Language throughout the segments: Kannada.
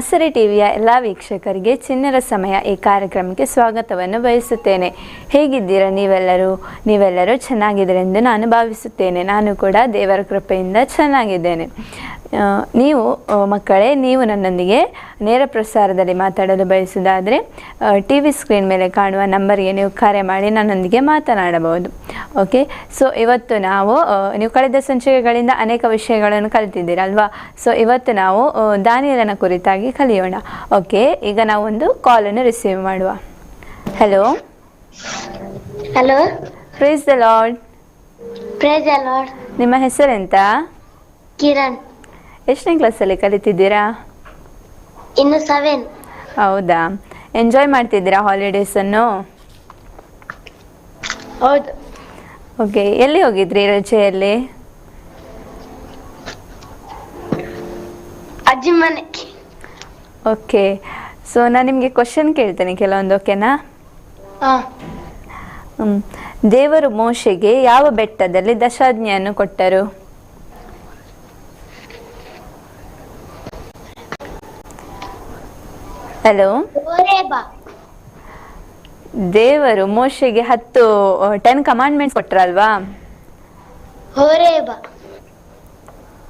ಹಸರೆ ಟಿವಿಯ ಎಲ್ಲ ವೀಕ್ಷಕರಿಗೆ ಚಿನ್ನರ ಸಮಯ ಈ ಕಾರ್ಯಕ್ರಮಕ್ಕೆ ಸ್ವಾಗತವನ್ನು ಬಯಸುತ್ತೇನೆ. ಹೇಗಿದ್ದೀರಾ ನೀವೆಲ್ಲರೂ? ನೀವೆಲ್ಲರೂ ಚೆನ್ನಾಗಿದ್ದೀರೆಂದು ನಾನು ಭಾವಿಸುತ್ತೇನೆ. ನಾನು ಕೂಡ ದೇವರ ಕೃಪೆಯಿಂದ ಚೆನ್ನಾಗಿದ್ದೇನೆ. ನೀವು ಮಕ್ಕಳೇ ನೀವು ನನ್ನೊಂದಿಗೆ ನೇರ ಪ್ರಸಾರದಲ್ಲಿ ಮಾತಾಡಲು ಬಯಸುವುದಾದರೆ ಟಿ ವಿ ಸ್ಕ್ರೀನ್ ಮೇಲೆ ಕಾಣುವ ನಂಬರ್ಗೆ ನೀವು ಕರೆ ಮಾಡಿ ನನ್ನೊಂದಿಗೆ ಮಾತನಾಡಬಹುದು. ಓಕೆ ಸೊ ಇವತ್ತು ನಾವು ನೀವು ಕಳೆದ ಸಂಚಿಕೆಗಳಿಂದ ಅನೇಕ ವಿಷಯಗಳನ್ನು ಕಲಿತಿದ್ದೀರಲ್ವಾ ಸೊ ಇವತ್ತು ನಾವು ದಾನಿಯರನ ದಾನಿಯಲನ ಕುರಿತಾಗಿ ಕಲಿಯೋಣ. ಓಕೆ ಈಗ ನಾವು ನಾವೊಂದು ಕಾಲನ್ನು ರಿಸೀವ್ ಮಾಡುವ. Hello hello praise the lord praise lord ನಿಮ್ಮ ಹೆಸರೆಂತ? ಕಿರಣ್. ಎಷ್ಟನೇ ಕ್ಲಾಸಲ್ಲಿ ಕಲಿತಿದ್ದೀರಾ? ಇನ್ನು ಸೆವೆನ್ ಹೌದಾ? ಎಂಜಾಯ್ ಮಾಡ್ತಿದ್ದೀರಾ ಹಾಲಿಡೇಸನ್ನು ಹೌದು. ಓಕೆ ಎಲ್ಲಿ ಹೋಗಿದ್ರಿ ರಜೆಯಲ್ಲಿ? ಅಜ್ಜಿ ಮನೆ. ಓಕೆ ಸೊ ನಾನು ನಿಮಗೆ ಕ್ವಶನ್ ಕೇಳ್ತೇನೆ ಕೆಲವೊಂದು ಓಕೆನಾ. ದೇವರು ಮೋಶೆಗೆ ಯಾವ ಬೆಟ್ಟದಲ್ಲಿ ದಶಾಜ್ಞೆಯನ್ನು ಕೊಟ್ಟರು? ಹಲೋ? ದೇವರು ಮೋಶೆಗೆ ಹತ್ತು ಟೆನ್ ಕಮಾಂಡ್ಮೆಂಟ್ ಕೊಟ್ರಲ್ವಾ?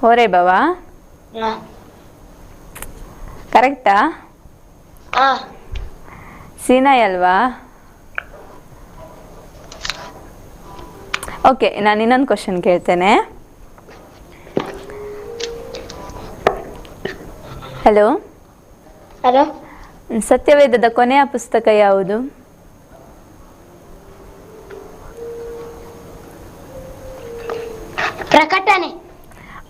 ಹೋರೆ ಬಾವಾ ಕರೆಕ್ಟಾ? ಸೀನಾಯ್ ಅಲ್ವಾ? ಓಕೆ ನಾನು ಇನ್ನೊಂದು ಕ್ವಶನ್ ಕೇಳ್ತೇನೆ. ಹಲೋ? ಹಲೋ? ಸತ್ಯವೇದದ ಕೊನೆಯ ಪುಸ್ತಕ ಯಾವುದು? ಪ್ರಕಟಣೆ.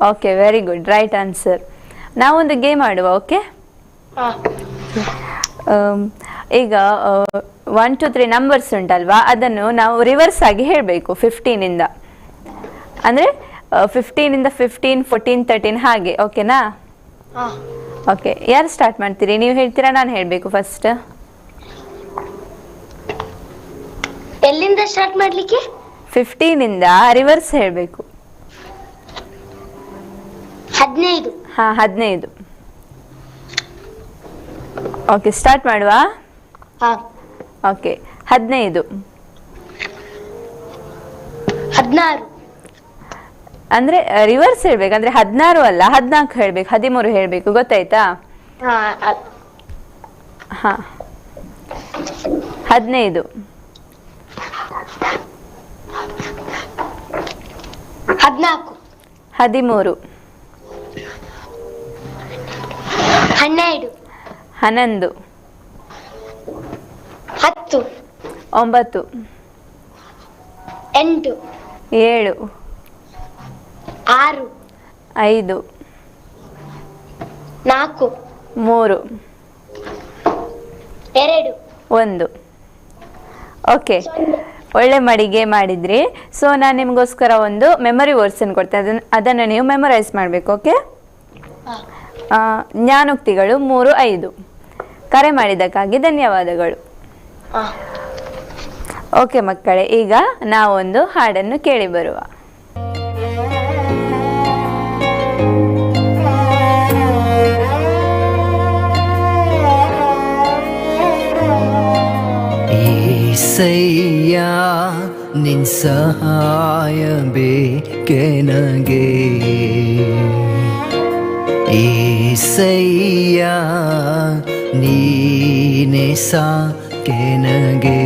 Okay very good right answer ನಾವೊಂದು ಗೇಮ್ ಆಡುವ ಓಕೆ ಹಾ. ಈಗ ಒನ್ ಟು ತ್ರೀ ನಂಬರ್ಸ್ ಉಂಟಲ್ವಾ? ಅದನ್ನು ನಾವು ರಿವರ್ಸ್ ಆಗಿ ಹೇಳಬೇಕು ಫಿಫ್ಟೀನಿಂದ ಅಂದರೆ ಫಿಫ್ಟೀನಿಂದ ಫಿಫ್ಟೀನ್ ಫೋರ್ಟೀನ್ ತರ್ಟೀನ್ ಹಾಗೆ ಓಕೆನಾ ಓಕೆ ಯಾರು ಸ್ಟಾರ್ಟ್ ಮಾಡ್ತೀರಿ? ನೀವು ಹೇಳ್ತೀರಾ ನಾನು ಹೇಳಬೇಕು ಫಸ್ಟ್ ಎಲ್ಲಿಂದ ಸ್ಟಾರ್ಟ್ ಮಾಡ್ಲಿಕ್ಕೆ? ಫಿಫ್ಟೀನಿಂದ ರಿವರ್ಸ್ ಹೇಳಬೇಕು. ಹದಿನೈದು. ಹಾ ಹದಿನೈದು. ಓಕೆ ಸ್ಟಾರ್ಟ್ ಮಾಡುವ? ಹಾ. ಓಕೆ ಹದಿನೈದು. ಹದಿನಾರು. ಅಂದರೆ ರಿವರ್ಸ್ ಹೇಳ್ಬೇಕು. ಅಂದ್ರೆ ಹದಿನಾರು ಅಲ್ಲ ಹದಿನಾಲ್ಕು ಹೇಳ್ಬೇಕು ಹದಿಮೂರು ಹೇಳ್ಬೇಕು. ಗೊತ್ತಾಯ್ತಾ? ಹಾ. ಹದಿನೈದು. ಹದಿನಾಲ್ಕು. ಹದಿಮೂರು. ಹನ್ನೆರಡು. ಹನ್ನೊಂದು. ಹತ್ತು. ಒಂಬತ್ತು. ಎಂಟು. ಏಳು. ಆರು. ಐದು. ನಾಲ್ಕು. ಮೂರು. ಎರಡು. ಒಂದು. ಓಕೆ. ಒಳ್ಳೆ ಮಡಿಗೆ ಮಾಡಿದ್ರಿ. ಸೊ ನಾನು ನಿಮಗೋಸ್ಕರ ಒಂದು ಮೆಮೊರಿ ವರ್ಸನ್ ಕೊಡ್ತೇನೆ ಅದನ್ನು ಅದನ್ನು ನೀವು ಮೆಮೊರೈಸ್ ಮಾಡಬೇಕು ಓಕೆ? ಜ್ಞಾನೋಕ್ತಿಗಳು ಮೂರು ಐದು. ಕರೆ ಮಾಡಿದ್ದಕ್ಕಾಗಿ ಧನ್ಯವಾದಗಳು. ಓಕೆ ಮಕ್ಕಳೇ ಈಗ ನಾವೊಂದು ಹಾಡನ್ನು ಕೇಳಿ ಬರುವ. ಏಸಯ್ಯ ನಿನ್ ಸಹಾಯ ಬೇಕೆನಗೆ ಏಸಯ್ಯ ನೀನೆ ಸಾಕೆನಗೆ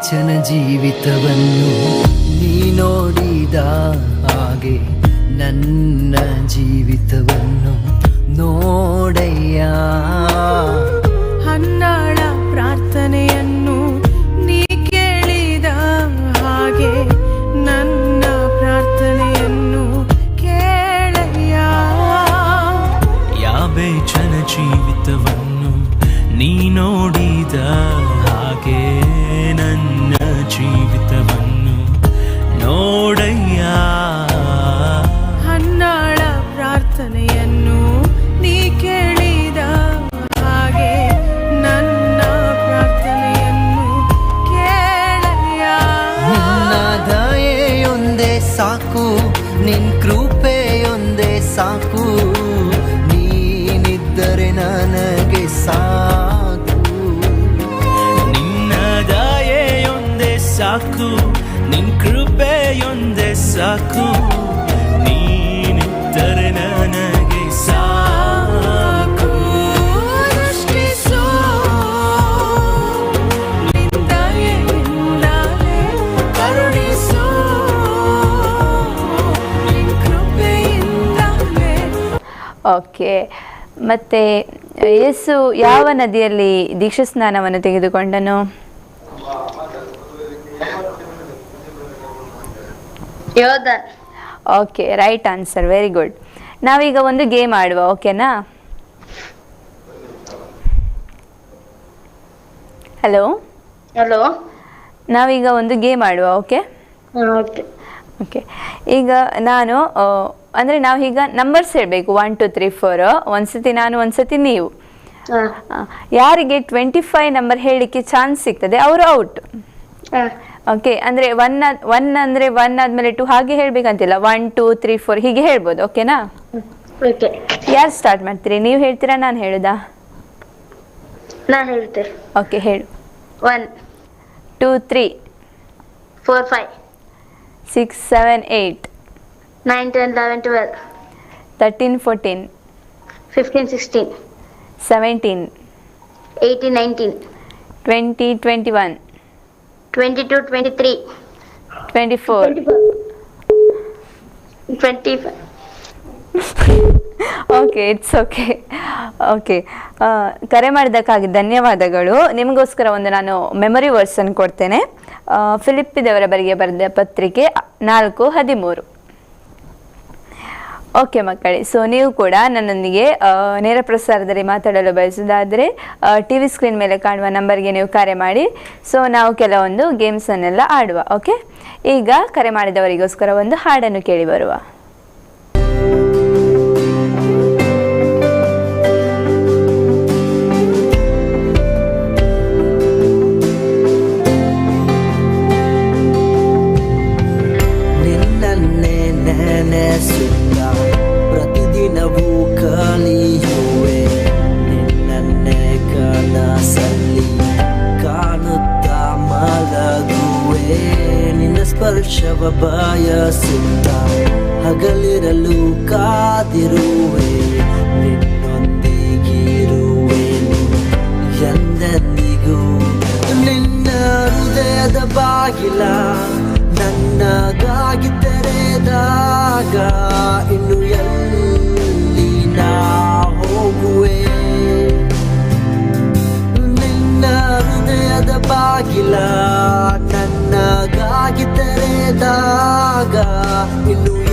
ಬೇಚನ ಜೀವಿತವನ್ನು ನೀ ನೋಡಿದ ಹಾಗೆ ನನ್ನ ಸಾಕು. ನೀನಿದ್ದರೆ ನನಗೆ ಸಾಕು. ಕರುಣಿಸು. ಓಕೆ. ಮತ್ತೆ ಯೇಸು ಯಾವ ನದಿಯಲ್ಲಿ ದೀಕ್ಷಾ ಸ್ನಾನವನ್ನು ತೆಗೆದುಕೊಂಡನು? ಯೋಧನ್ okay right answer very good ನಾವೀಗ ಒಂದು ಗೇಮ್ ಆಡುವ ಓಕೆನಾ ಹಲೋ ಹಲೋ ನಾವೀಗ ಒಂದು ಗೇಮ್ ಆಡುವ ಓಕೆ ಓಕೆ ಓಕೆ ಈಗ ನಾನು ಅಂದರೆ ನಾವು ಈಗ ನಂಬರ್ಸ್ ಹೇಳಬೇಕು ಒನ್ ಟು ತ್ರೀ ಫೋರ್ ಒಂದ್ಸತಿ ನಾನು ಒಂದ್ಸತಿ ನೀವು. ಯಾರಿಗೆ ಟ್ವೆಂಟಿ ಫೈವ್ ನಂಬರ್ ಹೇಳಲಿಕ್ಕೆ ಚಾನ್ಸ್ ಸಿಗ್ತದೆ ಅವರು ಔಟ್ ಓಕೆ ಅಂದ್ರೆ ಒನ್ ಒನ್ ಅಂದ್ರೆ ಒನ್ ಆದಮೇಲೆ ಟು ಹಾಗೆ ಹೇಳ್ಬೇಕಂತಿಲ್ಲ. ಒನ್ ಟೂ ತ್ರೀ ಫೋರ್ ಹೀಗೆ ಹೇಳ್ಬೋದು ಓಕೆನಾ ಓಕೆ ಯಾರು ಸ್ಟಾರ್ಟ್ ಮಾಡ್ತೀರಿ? ನೀವು ಹೇಳ್ತೀರಾ ನಾನು ಹೇಳುದಾ? ನಾನು ಹೇಳ್ತೇನೆ ಓಕೆ ಹೇಳು. One two three four five six seven eight nine ten eleven twelve thirteen fourteen fifteen sixteen seventeen eighteen nineteen twenty twenty one twenty two twenty three twenty four twenty five okay it's okay okay ಕರೆ ಮಾಡಿದ್ದಕ್ಕಾಗಿ ಧನ್ಯವಾದಗಳು. ನಿಮಗೋಸ್ಕರ ಒಂದು ನಾನು ಮೆಮೊರಿ ವರ್ಸನ್ನು ಕೊಡ್ತೇನೆ. ಫಿಲಿಪ್ಪಿದವರ ಫಿಲಿಪ್ಪಿ ದೇವರ ಬರಿಗೆ ಬರೆದ ಪತ್ರಿಕೆ ನಾಲ್ಕು ಹದಿಮೂರು. ಓಕೆ ಮಕ್ಕಳೇ. ಸೊ ನೀವು ಕೂಡ ನನ್ನೊಂದಿಗೆ ನೇರ ಪ್ರಸಾರದಲ್ಲಿ ಮಾತಾಡಲು ಬಯಸುವುದಾದರೆ ಟಿ ವಿ ಸ್ಕ್ರೀನ್ ಮೇಲೆ ಕಾಣುವ ನಂಬರ್ಗೆ ನೀವು ಕರೆ ಮಾಡಿ. ಸೊ ನಾವು ಕೆಲವೊಂದು ಗೇಮ್ಸನ್ನೆಲ್ಲ ಆಡುವ ಓಕೆ ಈಗ ಕರೆ ಮಾಡಿದವರಿಗೋಸ್ಕರ ಒಂದು ಹಾಡನ್ನು ಕೇಳಿ ಬರುವ. ಇನ್ನು ಎಲ್ಲಿ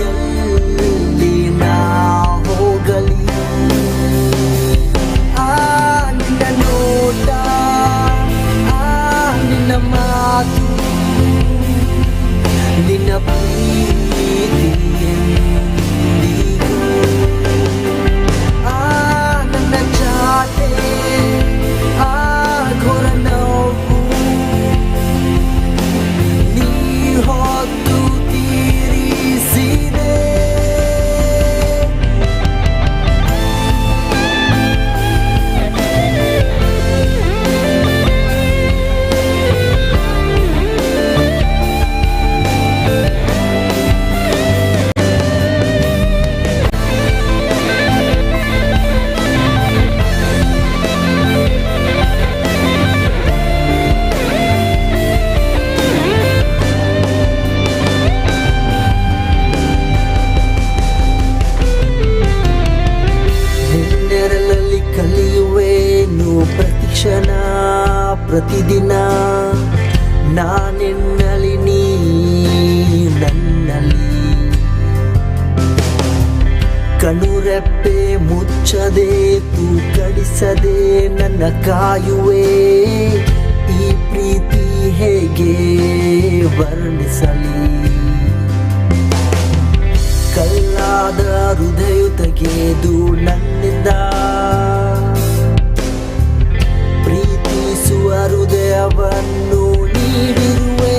ಹೃದಯ ತೆಗೆದು ನನ್ನಿಂದ ಪ್ರೀತಿಸುವ ಹೃದಯವನ್ನು ನೀಡಿರುವೆ.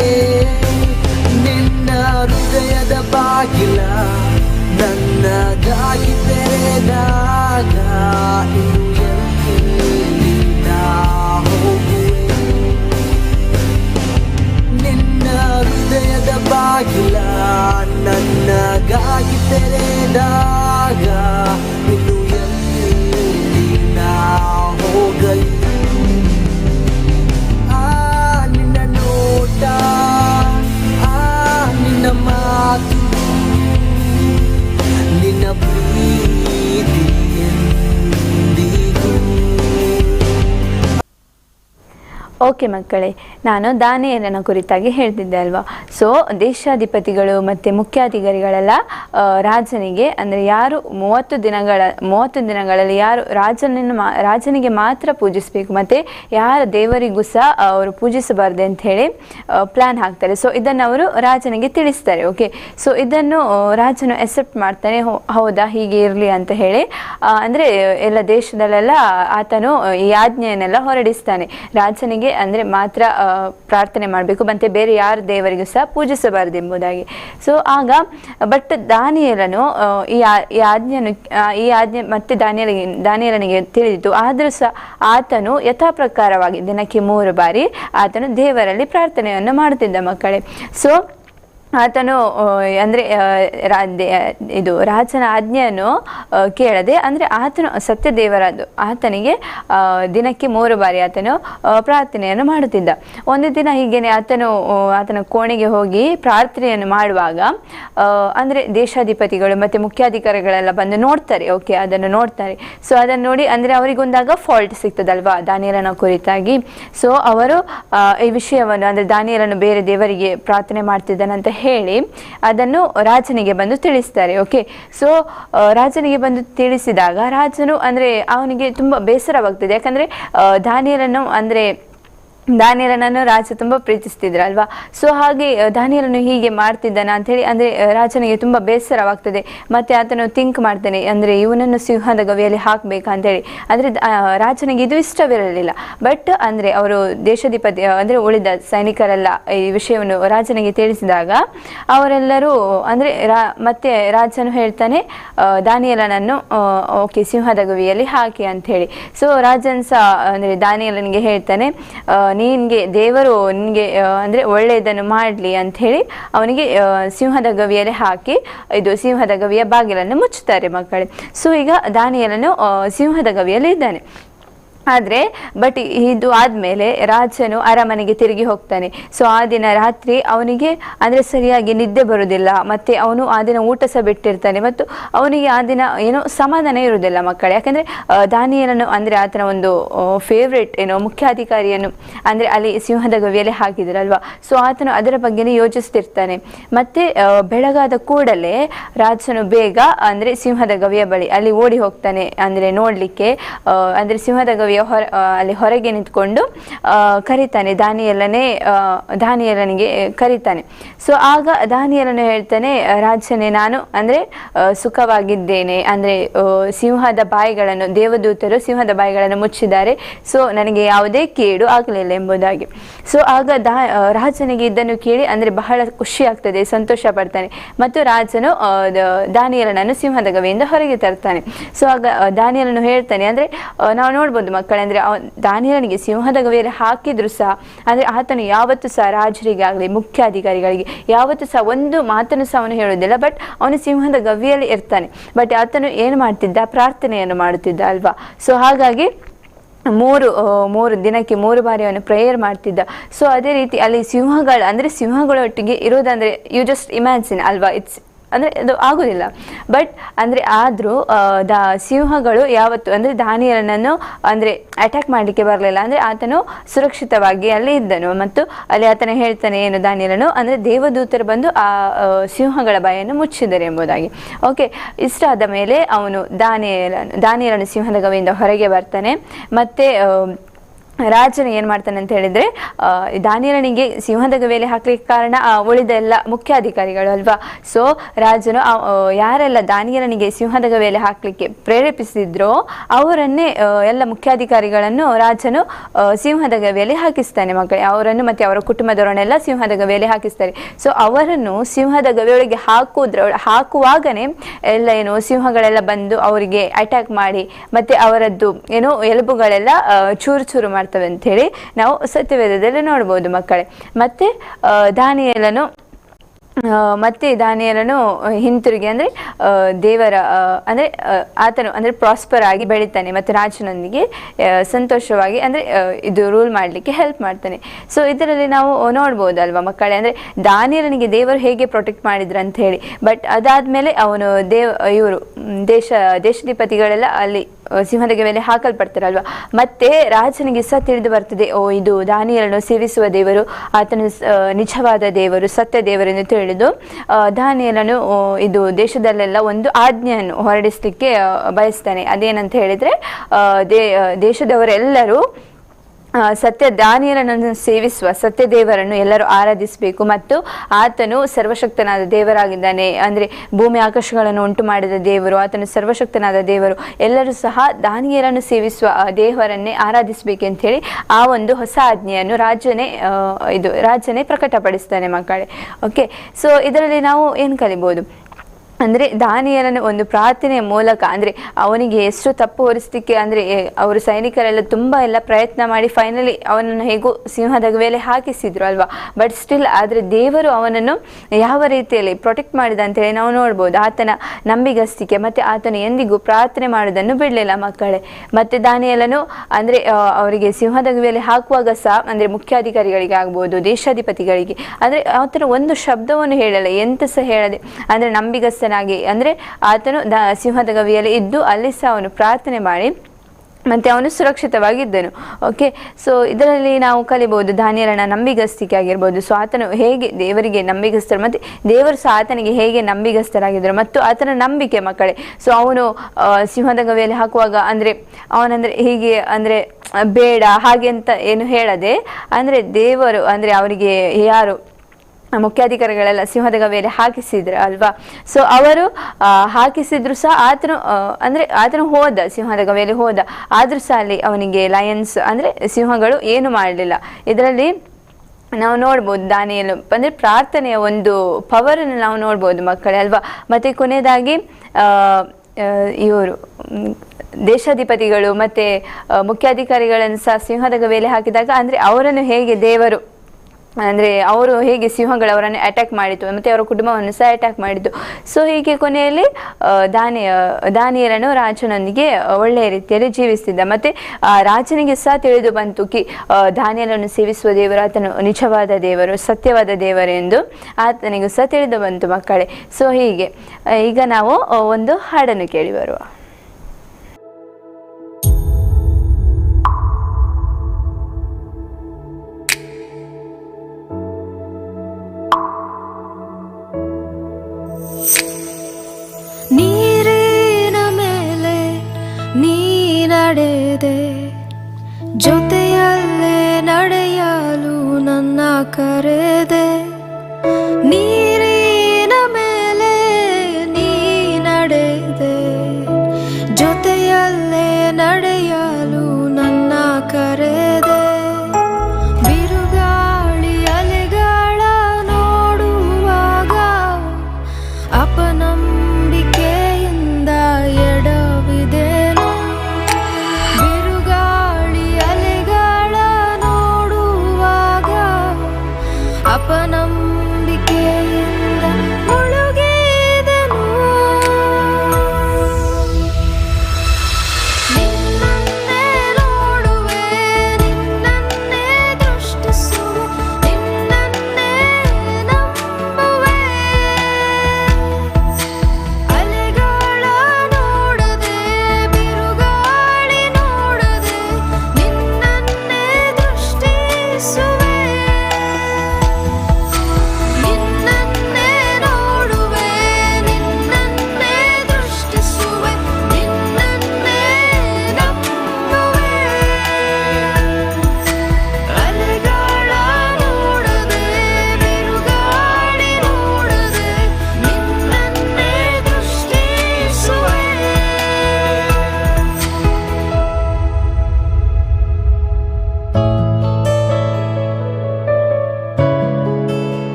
ನಿನ್ನ ಹೃದಯದ ಬಾಗಿಲ ನನ್ನಗಾಗಿ ತೆರೆದಾಗ ಇನ್ನು ಹೃದಯದ ಬಾಗಿಲ ನನ್ನಗಾಗಿ ತೆರೆದಾಗ ಇನ್ನು ಎಲ್ಲಿ ನಾ ಹೋಗಲಿ? ಆ ನಿನ್ನ ನೋಟ ಓಕೆ ಮಕ್ಕಳೇ, ನಾನು ದಾನಿಯಲನ ಕುರಿತಾಗಿ ಹೇಳ್ತಿದ್ದೆ ಅಲ್ವಾ? ಸೊ ದೇಶಾಧಿಪತಿಗಳು ಮತ್ತು ಮುಖ್ಯಾಧಿಕಾರಿಗಳೆಲ್ಲ ರಾಜನಿಗೆ, ಅಂದರೆ ಯಾರು ಮೂವತ್ತು ದಿನಗಳ, ಮೂವತ್ತು ದಿನಗಳಲ್ಲಿ ಯಾರು ರಾಜನನ್ನು ಮಾ, ರಾಜನಿಗೆ ಮಾತ್ರ ಪೂಜಿಸಬೇಕು, ಮತ್ತು ಯಾರ ದೇವರಿಗೂ ಸಹ ಅವರು ಪೂಜಿಸಬಾರ್ದು ಅಂತ ಹೇಳಿ ಪ್ಲ್ಯಾನ್ ಹಾಕ್ತಾರೆ. ಸೊ ಇದನ್ನು ಅವರು ರಾಜನಿಗೆ ತಿಳಿಸ್ತಾರೆ ಓಕೆ ಸೊ ಇದನ್ನು ರಾಜನು ಎಕ್ಸೆಪ್ಟ್ ಮಾಡ್ತಾನೆ ಹೌದಾ, ಹೀಗೆ ಇರಲಿ ಅಂತ ಹೇಳಿ ಅಂದರೆ ಎಲ್ಲ ದೇಶದಲ್ಲೆಲ್ಲ ಆತನು ಈ ಆಜ್ಞೆಯನ್ನೆಲ್ಲ ಹೊರಡಿಸ್ತಾನೆ. ರಾಜನಿಗೆ ಅಂದರೆ ಮಾತ್ರ ಪ್ರಾರ್ಥನೆ ಮಾಡಬೇಕು. ಮತ್ತು ಬೇರೆ ಯಾರು ದೇವರಿಗೂ ಸಹ ಪೂಜಿಸಬಾರದು ಎಂಬುದಾಗಿ. ಸೊ ಆಗ ಬಟ್ ದಾನಿಯಲನು ಈ ಈ ಆಜ್ಞೆಯನ್ನು ಈ ಆಜ್ಞೆ ಮತ್ತೆ ದಾನಿಯಲಿಗೆ, ದಾನಿಯಲನಿಗೆ ತಿಳಿದಿತ್ತು. ಆದರೂ ಸಹ ಆತನು ಯಥಾಪ್ರಕಾರವಾಗಿ ದಿನಕ್ಕೆ ಮೂರು ಬಾರಿ ಆತನು ದೇವರಲ್ಲಿ ಪ್ರಾರ್ಥನೆಯನ್ನು ಮಾಡುತ್ತಿದ್ದ ಮಕ್ಕಳೇ. ಸೊ ಆತನು ಅಂದರೆ ಇದು ರಾಜನ ಆಜ್ಞೆಯನ್ನು ಕೇಳದೆ, ಅಂದ್ರೆ ಆತನು ಸತ್ಯದೇವರಾದ, ಆತನಿಗೆ ದಿನಕ್ಕೆ ಮೂರು ಬಾರಿ ಆತನು ಪ್ರಾರ್ಥನೆಯನ್ನು ಮಾಡುತ್ತಿದ್ದ. ಒಂದು ದಿನ ಹೀಗೇನೆ ಆತನು ಆತನ ಕೋಣೆಗೆ ಹೋಗಿ ಪ್ರಾರ್ಥನೆಯನ್ನು ಮಾಡುವಾಗ ಅಂದ್ರೆ ದೇಶಾಧಿಪತಿಗಳು ಮತ್ತೆ ಮುಖ್ಯಾಧಿಕಾರಿಗಳೆಲ್ಲ ಬಂದು ನೋಡ್ತಾರೆ, ಓಕೆ, ಅದನ್ನು ನೋಡ್ತಾರೆ. ಸೊ ಅದನ್ನು ನೋಡಿ, ಅಂದ್ರೆ ಅವರಿಗೊಂದಾಗ ಫಾಲ್ಟ್ ಸಿಗ್ತದಲ್ವಾ ದಾನಿಯಲನ ಕುರಿತಾಗಿ. ಸೊ ಅವರು ಈ ವಿಷಯವನ್ನು, ಅಂದ್ರೆ ದಾನಿಯರನ್ನು ಬೇರೆ ದೇವರಿಗೆ ಪ್ರಾರ್ಥನೆ ಮಾಡ್ತಿದ್ದಾನಂತ ಹೇಳಿ ಅದನ್ನು ರಾಜನಿಗೆ ಬಂದು ತಿಳಿಸ್ತಾರೆ ಓಕೆ ಸೊ ರಾಜನಿಗೆ ಬಂದು ತಿಳಿಸಿದಾಗ ರಾಜನು ಅಂದರೆ ಅವನಿಗೆ ತುಂಬ ಬೇಸರವಾಗ್ತದೆ. ಯಾಕಂದರೆ ದಾನಿಯರನ್ನು ಅಂದರೆ ದಾನಿಯಲನನ್ನು ರಾಜ ತುಂಬ ಪ್ರೀತಿಸ್ತಿದ್ರು ಅಲ್ವಾ? ಸೊ ಹಾಗೆ ದಾನಿಯರನ್ನು ಹೀಗೆ ಮಾಡ್ತಿದ್ದಾನ ಹೇಳಿ ಅಂದರೆ ರಾಜನಿಗೆ ತುಂಬ ಬೇಸರವಾಗ್ತದೆ. ಮತ್ತೆ ಆತನು ಥಿಂಕ್ ಮಾಡ್ತಾನೆ, ಅಂದರೆ, ಇವನನ್ನು ಸಿಂಹದ ಗವಿಯಲ್ಲಿ ಹಾಕಬೇಕಾ ಅಂತೇಳಿ ಅಂದರೆ ರಾಜನಿಗೆ ಇದು ಇಷ್ಟವಿರಲಿಲ್ಲ. ಬಟ್ ಅಂದರೆ, ಅವರು ದೇಶಾಧಿಪತಿ ಅಂದರೆ, ಉಳಿದ ಸೈನಿಕರೆಲ್ಲ ಈ ವಿಷಯವನ್ನು ರಾಜನಿಗೆ ತಿಳಿಸಿದಾಗ, ಅವರೆಲ್ಲರೂ, ಅಂದರೆ ಮತ್ತೆ ರಾಜನು ಹೇಳ್ತಾನೆ ದಾನಿಯಲನನ್ನು ಓಕೆ, ಸಿಂಹದ ಗವಿಯಲ್ಲಿ ಹಾಕಿ ಅಂತ ಹೇಳಿ ಸೊ ರಾಜನ್ ಸಹ ಅಂದರೆ, ದಾನಿಯಲನಿಗೆ ಹೇಳ್ತಾನೆ ನಿನ್ಗೆ, ದೇವರು ನಿನಗೆ ಅಂದ್ರೆ ಒಳ್ಳೆಯದನ್ನು ಮಾಡಲಿ ಅಂತ ಹೇಳಿ ಅವನಿಗೆ ಸಿಂಹದ ಗವಿಯಲ್ಲಿ ಹಾಕಿ, ಇದು ಸಿಂಹದ ಗವಿಯ ಬಾಗಿಲನ್ನು ಮುಚ್ಚುತ್ತಾರೆ ಮಕ್ಕಳೇ. ಸೊ, ಈಗ ದಾನಿಯಲನ್ನು ಸಿಂಹದ ಗವಿಯಲ್ಲಿ ಇದ್ದಾನೆ ಆದರೆ ಬಟ್ ಇದು ಆದಮೇಲೆ ರಾಜನು ಅರಮನೆಗೆ ತಿರುಗಿ ಹೋಗ್ತಾನೆ. ಸೊ ಆ ದಿನ ರಾತ್ರಿ ಅವನಿಗೆ, ಅಂದ್ರೆ ಸರಿಯಾಗಿ ನಿದ್ದೆ ಬರುವುದಿಲ್ಲ ಮತ್ತೆ ಅವನು ಆ ದಿನ ಊಟ ಸಹ ಬಿಟ್ಟಿರ್ತಾನೆ. ಮತ್ತು ಅವನಿಗೆ ಆ ದಿನ ಏನೋ ಸಮಾಧಾನ ಇರುವುದಿಲ್ಲ ಮಕ್ಕಳು. ಯಾಕಂದ್ರೆ ದಾನಿಯನನ್ನು, ಅಂದ್ರೆ ಆತನ ಒಂದು ಫೇವ್ರೇಟ್ ಏನೋ ಮುಖ್ಯಾಧಿಕಾರಿಯನ್ನು, ಅಂದ್ರೆ ಅಲ್ಲಿ ಸಿಂಹದ ಗವಿಯಲ್ಲಿ ಹಾಕಿದ್ರಲ್ವಾ. ಸೊ ಆತನು ಅದರ ಬಗ್ಗೆನೇ ಯೋಚಿಸ್ತಿರ್ತಾನೆ. ಮತ್ತೆ ಬೆಳಗಾದ ಕೂಡಲೇ ರಾಜನು ಬೇಗ, ಅಂದ್ರೆ ಸಿಂಹದ ಗವಿಯ ಬಳಿ ಅಲ್ಲಿ ಓಡಿ ಹೋಗ್ತಾನೆ. ಅಂದ್ರೆ ನೋಡಲಿಕ್ಕೆ ಅಂದ್ರೆ ಸಿಂಹದ ಗವಿಯ ಹೊರ ಆ, ಅಲ್ಲಿ ಹೊರಗೆ ನಿಂತ್ಕೊಂಡು ಕರೀತಾನೆ ದಾನಿಯಲ್ಲನೇ ದಾನಿಯಲನಿಗೆ ಕರೀತಾನೆ. ಸೊ ಆಗ ದಾನಿಯಲನು ಹೇಳ್ತಾನೆ ರಾಜನೇ ನಾನು ಅಂದರೆ ಸುಖವಾಗಿದ್ದೇನೆ ಅಂದರೆ ಸಿಂಹದ ಬಾಯಿಗಳನ್ನು ದೇವದೂತರು ಸಿಂಹದ ಬಾಯಿಗಳನ್ನು ಮುಚ್ಚಿದ್ದಾರೆ. ಸೊ ನನಗೆ ಯಾವುದೇ ಕೇಡು ಆಗಲಿಲ್ಲ ಎಂಬುದಾಗಿ. ಸೊ ಆಗ ದಾ ರಾಜನಿಗೆ ಇದನ್ನು ಕೇಳಿ ಅಂದರೆ ಬಹಳ ಖುಷಿ ಆಗ್ತದೆ ಸಂತೋಷ ಪಡ್ತಾನೆ. ಮತ್ತು ರಾಜನು ದಾನಿಯಲ್ಲನನ್ನು ಸಿಂಹದ ಗವಿಯಿಂದ ಹೊರಗೆ ತರ್ತಾನೆ. ಸೊ ಆಗ ಆ, ದಾನಿಯಲನು ಹೇಳ್ತಾನೆ ಅಂದರೆ ನಾವು ನೋಡ್ಬೋದು ಅಂದರೆ ಅವ ದಾನಿಯಲನಿಗೆ ಸಿಂಹದ ಗವಿಯಲ್ಲಿ ಹಾಕಿದ್ರು ಸಹ, ಅಂದರೆ ಆತನು ಯಾವತ್ತೂ ಸಹ ರಾಜರಿಗಾಗಲಿ, ಮುಖ್ಯಾಧಿಕಾರಿಗಳಿಗೆ ಯಾವತ್ತೂ ಸಹ ಒಂದು ಮಾತನ್ನು ಸಹ ಅವನು ಹೇಳೋದಿಲ್ಲ ಬಟ್ ಅವನು ಸಿಂಹದ ಗವಿಯಲ್ಲಿ ಇರ್ತಾನೆ. ಬಟ್ ಆತನು ಏನು ಮಾಡ್ತಿದ್ದ? ಪ್ರಾರ್ಥನೆಯನ್ನು ಮಾಡುತ್ತಿದ್ದ ಅಲ್ವಾ? ಸೊ ಹಾಗಾಗಿ ಮೂರು ಮೂರು ದಿನಕ್ಕೆ ಮೂರು ಬಾರಿ ಅವನು ಪ್ರೇಯರ್ ಮಾಡ್ತಿದ್ದ. ಸೊ ಅದೇ ರೀತಿ ಅಲ್ಲಿ ಸಿಂಹಗಳು, ಅಂದರೆ ಸಿಂಹಗಳೊಟ್ಟಿಗೆ ಇರೋದಂದ್ರೆ ಯು ಜಸ್ಟ್ ಇಮ್ಯಾಜಿನ್ ಅಲ್ವಾ? ಇಟ್ಸ್ ಅಂದರೆ ಅದು ಆಗೋದಿಲ್ಲ. ಬಟ್ ಅಂದರೆ ಆದರೂ ದ ಸಿಂಹಗಳು ಯಾವತ್ತು, ಅಂದರೆ ದಾನಿಯರನ್ನು ಅಂದರೆ ಅಟ್ಯಾಕ್ ಮಾಡಲಿಕ್ಕೆ ಬರಲಿಲ್ಲ. ಅಂದರೆ ಆತನು ಸುರಕ್ಷಿತವಾಗಿ ಅಲ್ಲಿ ಇದ್ದನು. ಮತ್ತು ಅಲ್ಲಿ ಆತನ ಹೇಳ್ತಾನೆ, ಏನು ದಾನಿಯರನ್ನು? ಅಂದರೆ ದೇವದೂತರು ಬಂದು ಆ ಸಿಂಹಗಳ ಬಾಯನ್ನು ಮುಚ್ಚಿದರು ಎಂಬುದಾಗಿ. ಓಕೆ ಇಷ್ಟಾದ ಮೇಲೆ ಅವನು ದಾನಿಯರನ್ನು ದಾನಿಯರನ್ನು ಸಿಂಹದ ಗವಿಯಿಂದ ಹೊರಗೆ ಬರ್ತಾನೆ. ಮತ್ತು ರಾಜನು ಏನು ಮಾಡ್ತಾನೆ ಅಂತ ಹೇಳಿದರೆ ದಾನಿಯರನಿಗೆ ಸಿಂಹದ ಗವಿಯಲ್ಲಿ ಹಾಕ್ಲಿಕ್ಕೆ ಕಾರಣ ಉಳಿದ ಎಲ್ಲ ಮುಖ್ಯಾಧಿಕಾರಿಗಳು ಅಲ್ವಾ? ಸೊ ರಾಜನು ಯಾರೆಲ್ಲ ದಾನಿಯರನಿಗೆ ಸಿಂಹದ ಗವಿಯಲ್ಲಿ ಹಾಕಲಿಕ್ಕೆ ಪ್ರೇರೇಪಿಸಿದ್ರೋ, ಅವರನ್ನೇ ಎಲ್ಲ ಮುಖ್ಯಾಧಿಕಾರಿಗಳನ್ನು ರಾಜನು ಸಿಂಹದ ಗವಿಯಲ್ಲಿ ಹಾಕಿಸ್ತಾನೆ ಮಕ್ಕಳೇ. ಅವರನ್ನು ಮತ್ತು ಅವರ ಕುಟುಂಬದವರನ್ನೆಲ್ಲ ಸಿಂಹದ ಗವಿಯಲ್ಲಿ ಹಾಕಿಸ್ತಾರೆ. ಸೊ ಅವರನ್ನು ಸಿಂಹದ ಗವಿಯೊಳಗೆ ಹಾಕುವುದ್ರ ಹಾಕುವಾಗನೇ ಎಲ್ಲ ಏನು, ಸಿಂಹಗಳೆಲ್ಲ ಬಂದು ಅವರಿಗೆ ಅಟ್ಯಾಕ್ ಮಾಡಿ, ಮತ್ತೆ ಅವರದ್ದು ಏನು, ಎಲುಬುಗಳೆಲ್ಲ ಚೂರು ಚೂರು ಮಾಡ್ತವೆ ಅಂತ ಹೇಳಿ ನಾವು ಸತ್ಯವೇದದಲ್ಲಿ ನೋಡ್ಬೋದು ಮಕ್ಕಳೇ. ಮತ್ತೆ ದಾನಿಯಲನು ಮತ್ತೆ ದಾನಿಯಲನು ಹಿಂತಿರುಗಿ ಅಂದರೆ ದೇವರ ಅಂದ್ರೆ ಆತನು ಅಂದರೆ ಪ್ರಾಸ್ಪರ್ ಆಗಿ ಬೆಳಿತಾನೆ ಮತ್ತು ರಾಜನೊಂದಿಗೆ ಸಂತೋಷವಾಗಿ ಅಂದರೆ ಇದು ರೂಲ್ ಮಾಡಲಿಕ್ಕೆ ಹೆಲ್ಪ್ ಮಾಡ್ತಾನೆ. ಸೊ ಇದರಲ್ಲಿ ನಾವು ನೋಡ್ಬೋದಲ್ವಾ ಮಕ್ಕಳೇ? ಅಂದರೆ ದಾನಿಯಲನಿಗೆ ದೇವರು ಹೇಗೆ ಪ್ರೊಟೆಕ್ಟ್ ಮಾಡಿದ್ರು ಅಂತ ಹೇಳಿ ಬಟ್ ಅದಾದಮೇಲೆ ಅವನು ದೇವ್, ಇವರು ದೇಶ, ದೇಶಾಧಿಪತಿಗಳೆಲ್ಲ ಅಲ್ಲಿ ಸಿಂಹದ ಮೇಲೆ ಹಾಕಲ್ಪಡ್ತಾರಲ್ವಾ? ಮತ್ತೆ ರಾಜನಿಗೆ ಸಹ ತಿಳಿದು ಬರ್ತದೆ, ಓ, ಇದು ದಾನಿಯರನ್ನು ಸೇವಿಸುವ ದೇವರು, ಆತನ ನಿಜವಾದ ದೇವರು, ಸತ್ಯ ದೇವರೆಂದು ತಿಳಿದು ದಾನಿಯರನ್ನು ಇದು ದೇಶದಲ್ಲೆಲ್ಲ ಒಂದು ಆಜ್ಞೆಯನ್ನು ಹೊರಡಿಸಲಿಕ್ಕೆ ಬಯಸ್ತಾನೆ. ಅದೇನಂತ ಹೇಳಿದ್ರೆ ದೇ ದೇಶದವರೆಲ್ಲರೂ ಸತ್ಯ ದಾನಿಯರನ್ನು ಸೇವಿಸುವ ಸತ್ಯ ದೇವರನ್ನು ಎಲ್ಲರೂ ಆರಾಧಿಸಬೇಕು ಮತ್ತು ಆತನು ಸರ್ವಶಕ್ತನಾದ ದೇವರಾಗಿದ್ದಾನೆ. ಅಂದರೆ ಭೂಮಿ ಆಕಾಶಗಳನ್ನು ಉಂಟು ಮಾಡಿದ ದೇವರು, ಆತನು ಸರ್ವಶಕ್ತನಾದ ದೇವರು, ಎಲ್ಲರೂ ಸಹ ದಾನಿಯರನ್ನು ಸೇವಿಸುವ ದೇವರನ್ನೇ ಆರಾಧಿಸಬೇಕೆಂಥೇಳಿ ಆ ಒಂದು ಹೊಸ ಆಜ್ಞೆಯನ್ನು ರಾಜನೇ ಇದು ರಾಜನೇ ಪ್ರಕಟಪಡಿಸ್ತಾನೆ ಮಕ್ಕಳೇ. ಓಕೆ ಸೊ ಇದರಲ್ಲಿ ನಾವು ಏನು ಕಲಿಬೋದು? ಅಂದರೆ ದಾನಿಯಲನ್ನು ಒಂದು ಪ್ರಾರ್ಥನೆಯ ಮೂಲಕ, ಅಂದರೆ ಅವನಿಗೆ ಎಷ್ಟು ತಪ್ಪು ಹೊರಿಸಲಿಕ್ಕೆ, ಅಂದರೆ ಅವರು ಸೈನಿಕರೆಲ್ಲ ತುಂಬ ಎಲ್ಲ ಪ್ರಯತ್ನ ಮಾಡಿ ಫೈನಲಿ ಅವನನ್ನು ಹೇಗೂ ಸಿಂಹದ ಮೇಲೆ ಹಾಕಿಸಿದ್ರು ಅಲ್ವಾ? ಬಟ್ ಸ್ಟಿಲ್ ಆದರೆ ದೇವರು ಅವನನ್ನು ಯಾವ ರೀತಿಯಲ್ಲಿ ಪ್ರೊಟೆಕ್ಟ್ ಮಾಡಿದ ಅಂತೇಳಿ ನಾವು ನೋಡ್ಬೋದು. ಆತನ ನಂಬಿಗಸ್ತಿಕೆ ಮತ್ತು ಆತನು ಎಂದಿಗೂ ಪ್ರಾರ್ಥನೆ ಮಾಡೋದನ್ನು ಬಿಡಲಿಲ್ಲ ಮಕ್ಕಳೇ. ಮತ್ತು ದಾನಿಯಲನು ಅಂದರೆ ಅವರಿಗೆ ಸಿಂಹದ ಮೇಲೆ ಹಾಕುವಾಗ ಸಹ, ಅಂದರೆ ಮುಖ್ಯಾಧಿಕಾರಿಗಳಿಗೆ ಆಗ್ಬೋದು, ದೇಶಾಧಿಪತಿಗಳಿಗೆ, ಅಂದರೆ ಆತನ ಒಂದು ಶಬ್ದವನ್ನು ಹೇಳಲ್ಲ, ಎಂತ ಸಹ ಹೇಳದೆ, ಅಂದರೆ ನಂಬಿಗಸ್ತನಾಗಿ ಅಂದರೆ ಆತನು ಸಿಂಹದ ಗವಿಯಲ್ಲಿ ಇದ್ದು ಅಲ್ಲಿ ಸಹ ಅವನು ಪ್ರಾರ್ಥನೆ ಮಾಡಿ ಮತ್ತು ಅವನು ಸುರಕ್ಷಿತವಾಗಿದ್ದನು. ಓಕೆ ಸೊ ಇದರಲ್ಲಿ ನಾವು ಕಲಿಬಹುದು ಧಾನ್ಯರನ್ನ ನಂಬಿಗಸ್ತಿಕೆ ಆಗಿರ್ಬೋದು. ಸೊ ಆತನು ಹೇಗೆ ದೇವರಿಗೆ ನಂಬಿಗಸ್ತರು ಮತ್ತು ದೇವರು ಸಹ ಆತನಿಗೆ ಹೇಗೆ ನಂಬಿಗಸ್ತರಾಗಿದ್ದರು ಮತ್ತು ಆತನ ನಂಬಿಕೆ ಮಕ್ಕಳೇ. ಸೊ ಅವನು ಸಿಂಹದ ಗವಿಯಲ್ಲಿ ಹಾಕುವಾಗ ಅಂದರೆ ಅವನಂದರೆ ಹೀಗೆ ಅಂದರೆ ಬೇಡ ಹಾಗೆ ಅಂತ ಏನು ಹೇಳದೆ, ಅಂದರೆ ದೇವರು ಅಂದರೆ ಅವರಿಗೆ ಯಾರು ಮುಖ್ಯಾಧಿಕಾರಿಗಳೆಲ್ಲ ಸಿಂಹದ ಗವಿಯಲ್ಲಿ ಹಾಕಿಸಿದ್ರು ಅಲ್ವಾ? ಸೊ ಅವರು ಹಾಕಿಸಿದ್ರು ಸಹ ಆತನು ಅಂದ್ರೆ ಆತನು ಹೋದ, ಸಿಂಹದ ಗವಿಯಲ್ಲಿ ಹೋದ. ಆದ್ರೂ ಸಹ ಅಲ್ಲಿ ಅವನಿಗೆ ಲಯನ್ಸ್ ಅಂದ್ರೆ ಸಿಂಹಗಳು ಏನು ಮಾಡಲಿಲ್ಲ. ಇದರಲ್ಲಿ ನಾವು ನೋಡ್ಬೋದು ದಾನಿಯಲು, ಅಂದರೆ ಪ್ರಾರ್ಥನೆಯ ಒಂದು ಪವರನ್ನು ನಾವು ನೋಡ್ಬೋದು ಮಕ್ಕಳೇ, ಅಲ್ವಾ? ಮತ್ತು ಕೊನೆಯದಾಗಿ ಇವರು ದೇಶಾಧಿಪತಿಗಳು ಮತ್ತು ಮುಖ್ಯಾಧಿಕಾರಿಗಳನ್ನು ಸಹ ಸಿಂಹದ ಮೇಲೆ ಹಾಕಿದಾಗ, ಅಂದರೆ ಅವರನ್ನು ಹೇಗೆ ದೇವರು ಅಂದರೆ ಅವರು ಹೇಗೆ ಸಿಂಹಗಳು ಅವರನ್ನು ಅಟ್ಯಾಕ್ ಮಾಡಿತು, ಮತ್ತು ಅವರ ಕುಟುಂಬವನ್ನು ಸಹ ಅಟ್ಯಾಕ್ ಮಾಡಿತು. ಸೊ ಹೀಗೆ ಕೊನೆಯಲ್ಲಿ ದಾನಿ ದಾನಿಯ, ದಾನಿಯರನ್ನು ರಾಜನೊಂದಿಗೆ ಒಳ್ಳೆಯ ರೀತಿಯಲ್ಲಿ ಜೀವಿಸ್ತಿದ್ದ ಮತ್ತು ರಾಜನಿಗೆ ಸಹ ತಿಳಿದು ಬಂತು ಕಿ ದಾನಿಯರನ್ನು ಸೇವಿಸುವ ದೇವರು, ಆತನು ನಿಜವಾದ ದೇವರು, ಸತ್ಯವಾದ ದೇವರೆಂದು ಆತನಿಗೂ ಸಹ ತಿಳಿದು ಬಂತು ಮಕ್ಕಳೇ. ಸೊ ಹೀಗೆ ಈಗ ನಾವು ಒಂದು ಹಾಡನ್ನು ಕೇಳಿ ಬರುವ. ನನ್ನ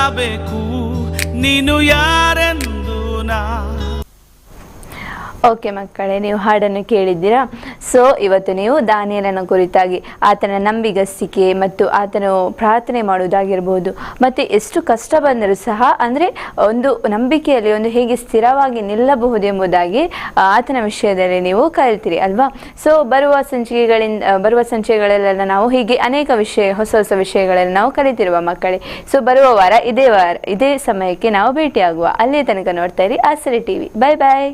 ಆಗಬೇಕು ನೀನು ಯಾರೆಂದು ನಾ ಓಕೆ ಮಕ್ಕಳೇ, ನೀವು ಹಾಡನ್ನು ಕೇಳಿದ್ದೀರಾ? ಸೊ ಇವತ್ತು ನೀವು ದಾನಿಯಲನ ಕುರಿತಾಗಿ ಆತನ ನಂಬಿಗಸ್ತಿಕೆ ಮತ್ತು ಆತನು ಪ್ರಾರ್ಥನೆ ಮಾಡುವುದಾಗಿರ್ಬೋದು. ಮತ್ತು ಎಷ್ಟು ಕಷ್ಟ ಬಂದರೂ ಸಹ, ಅಂದರೆ ಒಂದು ನಂಬಿಕೆಯಲ್ಲಿ ಒಂದು ಹೇಗೆ ಸ್ಥಿರವಾಗಿ ನಿಲ್ಲಬಹುದು ಎಂಬುದಾಗಿ ಆತನ ವಿಷಯದಲ್ಲಿ ನೀವು ಕಲಿತೀರಿ, ಅಲ್ವಾ? ಸೊ ಬರುವ ಸಂಚಿಕೆಗಳಿಂದ ಬರುವ ಸಂಚಿಕೆಗಳಲ್ಲೆಲ್ಲ ನಾವು ಹೀಗೆ ಅನೇಕ ವಿಷಯ, ಹೊಸ ಹೊಸ ವಿಷಯಗಳಲ್ಲಿ ನಾವು ಕಲಿತಿರುವ ಮಕ್ಕಳೇ. ಸೊ ಬರುವ ವಾರ ಇದೇ ವಾರ, ಇದೇ ಸಮಯಕ್ಕೆ ನಾವು ಭೇಟಿಯಾಗುವ. ಅಲ್ಲಿಯ ತನಕ ನೋಡ್ತಾ ಇರಿ, ಆಸರಿ ಟಿವಿ. ಬಾಯ್ ಬಾಯ್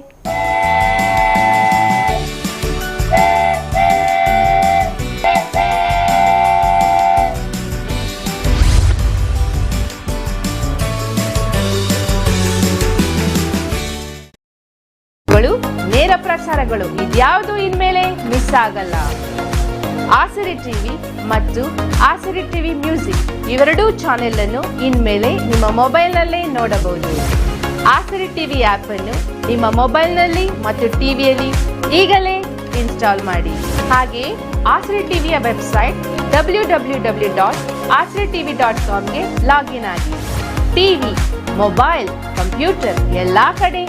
ಪ್ರಸಾರಗಳು ಇದ್ಯಾವುದು ಇನ್ಮೇಲೆ ಮಿಸ್ ಆಗಲ್ಲ. ಆಸರಿ ಟಿವಿ ಮತ್ತು ಆಸರಿ ಟಿವಿ ಮ್ಯೂಸಿಕ್ ಇವೆರಡೂ ಚಾನೆಲ್ ಅನ್ನು ಇನ್ಮೇಲೆ ನಿಮ್ಮ ಮೊಬೈಲ್ನಲ್ಲೇ ನೋಡಬಹುದು. ಆಸರಿ ಟಿವಿ ಆಪ್ ಅನ್ನು ನಿಮ್ಮ ಮೊಬೈಲ್ನಲ್ಲಿ ಮತ್ತು ಟಿವಿಯಲ್ಲಿ ಈಗಲೇ ಇನ್ಸ್ಟಾಲ್ ಮಾಡಿ. ಹಾಗೆ ಆಸರಿ ಟಿವಿಯ website W W W dot ಆಸರಿ TV dot ಕಾಮ್ಗೆ ಲಾಗಿನ್ ಆಗಿ. ಟಿವಿ ಮೊಬೈಲ್, ಕಂಪ್ಯೂಟರ್ ಎಲ್ಲಾ ಕಡೆ